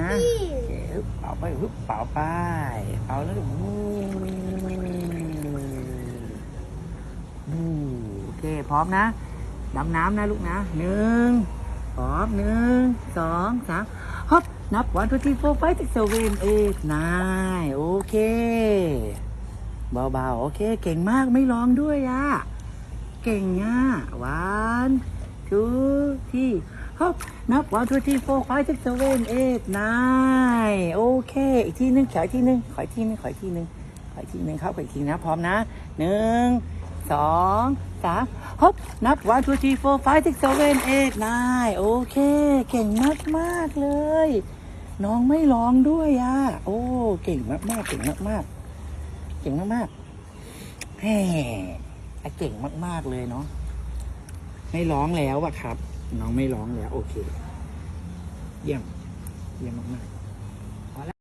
นะโอเคฮึบเป่าไปฮึบเป่าไปเป่าแล้ววู้วู้โอเคพร้อมนะดำน้ำนะลูกนะหนึ่งพร้อมหนึ่งสองสามฮบนับ one two three four five six seven eight nine โอเคเบาๆโอเค เก่งมากไม่ร้องด้วยอะเก่งอะ one two three ฮบนับ one two three four five six seven eight nine โอเค อีกทีหนึงขออีกทีหนึงขออีกทีหนึงขออีกทีหนึงขออีกทีหนึงครับขออีกทีนะ พร้อมนะหนึ่งสองสามฮบนับ one two three four five six seven eight nine โอเค เก่งมากมากเลย น้องไม่ร้องด้วยอะ โอ้ เก่งมากมากเก่งมากมากเก่งมากมากแหมอะเก่งมาก ๆ เลยเนาะไม่ร้องแล้วอะครับ น้องไม่ร้องแล้ว โอเค เยี่ยม เยี่ยมมากๆ